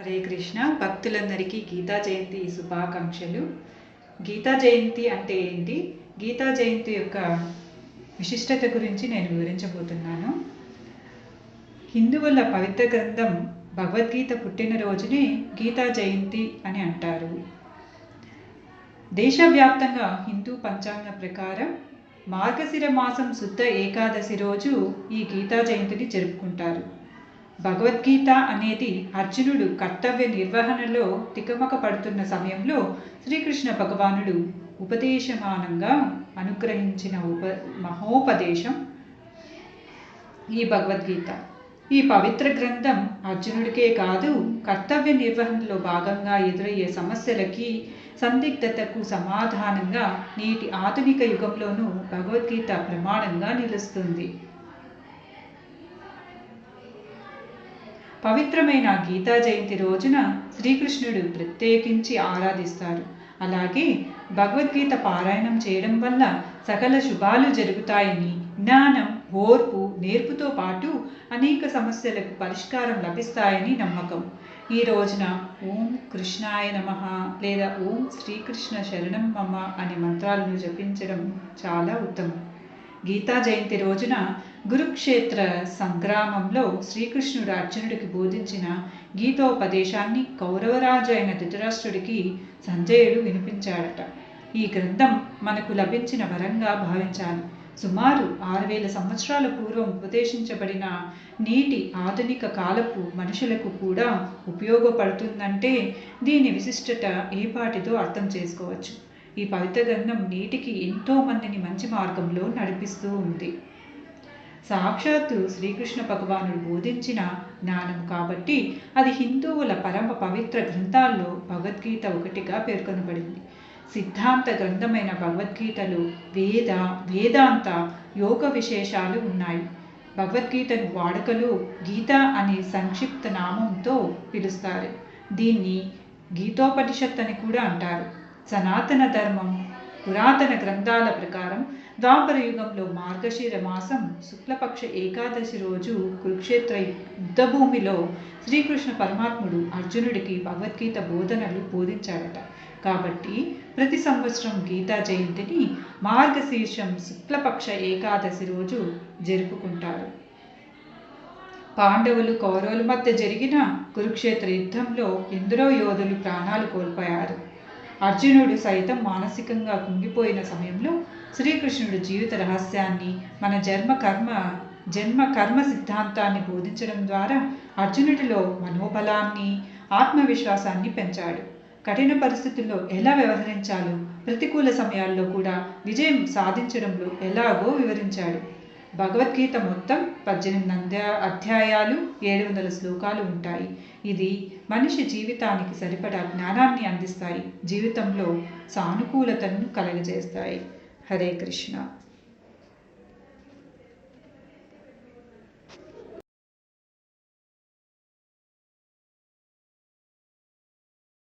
హరే కృష్ణ. భక్తులందరికీ గీతా జయంతి శుభాకాంక్షలు. గీతా జయంతి అంటే ఏంటి? గీతా జయంతి యొక్క విశిష్టత గురించి నేను వివరించబోతున్నాను. హిందువుల పవిత్ర గ్రంథం భగవద్గీత పుట్టినరోజునే గీతా జయంతి అని అంటారు. దేశవ్యాప్తంగా హిందూ పంచాంగ ప్రకారం మార్గశిర మాసం శుద్ధ ఏకాదశి రోజు ఈ గీతా జయంతిని జరుపుకుంటారు. భగవద్గీత అనేది అర్జునుడు కర్తవ్య నిర్వహణలో తికమక పడుతున్న సమయంలో శ్రీకృష్ణ భగవానుడు ఉపదేశమానంగా అనుగ్రహించిన ఉప మహోపదేశం ఈ భగవద్గీత. ఈ పవిత్ర గ్రంథం అర్జునుడికే కాదు కర్తవ్య నిర్వహణలో భాగంగా ఎదురయ్యే సమస్యలకి సందిగ్ధతకు సమాధానంగా నేటి ఆధునిక యుగంలోనూ భగవద్గీత ప్రమాణంగా నిలుస్తుంది. పవిత్రమైన గీతా జయంతి రోజున శ్రీకృష్ణుడు ప్రత్యేకించి ఆరాధిస్తారు. అలాగే భగవద్గీత పారాయణం చేయడం వల్ల సకల శుభాలు జరుగుతాయని జ్ఞానం ఓర్పు నేర్పుతో పాటు అనేక సమస్యలకు పరిష్కారం లభిస్తాయని నమ్మకం. ఈ రోజున ఓం కృష్ణాయ నమ లేదా ఓం శ్రీకృష్ణ శరణం మమ అనే మంత్రాలను జపించడం చాలా ఉత్తమం. గీతా జయంతి రోజున గురుక్షేత్ర సంగ్రామంలో శ్రీకృష్ణుడు అర్జునుడికి బోధించిన గీతోపదేశాన్ని కౌరవరాజు అయిన ధృతరాష్ట్రుడికి సంజయుడు వినిపించాడట. ఈ గ్రంథం మనకు లభించిన వరంగా భావించాలి. సుమారు ఆరు వేల సంవత్సరాల పూర్వం ఉపదేశించబడిన నీటి ఆధునిక కాలపు మనుషులకు కూడా ఉపయోగపడుతుందంటే దీని విశిష్టత ఏపాటితో అర్థం చేసుకోవచ్చు? ఈ పవిత్ర గ్రంథం నీటికి ఎంతో మందిని మంచి మార్గంలో నడిపిస్తూ ఉంది. సాక్షాత్తు శ్రీకృష్ణ భగవానుడు బోధించిన జ్ఞానం కాబట్టి అది హిందువుల పరమ పవిత్ర గ్రంథాల్లో భగవద్గీత ఒకటిగా పేర్కొనబడింది. సిద్ధాంత గ్రంథమైన భగవద్గీతలో వేద వేదాంత యోగ విశేషాలు ఉన్నాయి. భగవద్గీతను వాడుకలో గీత అనే సంక్షిప్త నామంతో పిలుస్తారు. దీన్ని గీతోపనిషత్ అని కూడా అంటారు. సనాతన ధర్మం పురాతన గ్రంథాల ప్రకారం ద్వాపర యుగంలో మార్గశిర మాసం శుక్లపక్ష ఏకాదశి రోజు కురుక్షేత్ర యుద్ధభూమిలో శ్రీకృష్ణ పరమాత్ముడు అర్జునుడికి భగవద్గీత బోధనలు బోధించాడట. కాబట్టి ప్రతి సంవత్సరం గీతా జయంతిని మార్గశీర్షం శుక్లపక్ష ఏకాదశి రోజు జరుపుకుంటారు. పాండవులు కౌరవుల మధ్య జరిగిన కురుక్షేత్ర యుద్ధంలో ఎందరో యోధులు ప్రాణాలు కోల్పోయారు. అర్జునుడు సైతం మానసికంగా కుంగిపోయిన సమయంలో శ్రీకృష్ణుడు జీవిత రహస్యాన్ని మన జన్మ కర్మ జన్మ కర్మ సిద్ధాంతాన్ని బోధించడం ద్వారా అర్జునుడిలో మనోబలాన్ని ఆత్మవిశ్వాసాన్ని పెంచాడు. కఠిన పరిస్థితుల్లో ఎలా వ్యవహరించాలో ప్రతికూల సమయాల్లో కూడా విజయం సాధించడంలో ఎలాగో వివరించాడు. భగవద్గీత మొత్తం పద్దెనిమిది అధ్యాయాలు ఏడు వందల శ్లోకాలు ఉంటాయి. ఇది మనిషి జీవితానికి సరిపడా జ్ఞానాన్ని అందిస్తాయి. జీవితంలో సానుకూలతను కలగజేస్తాయి. హరే కృష్ణ.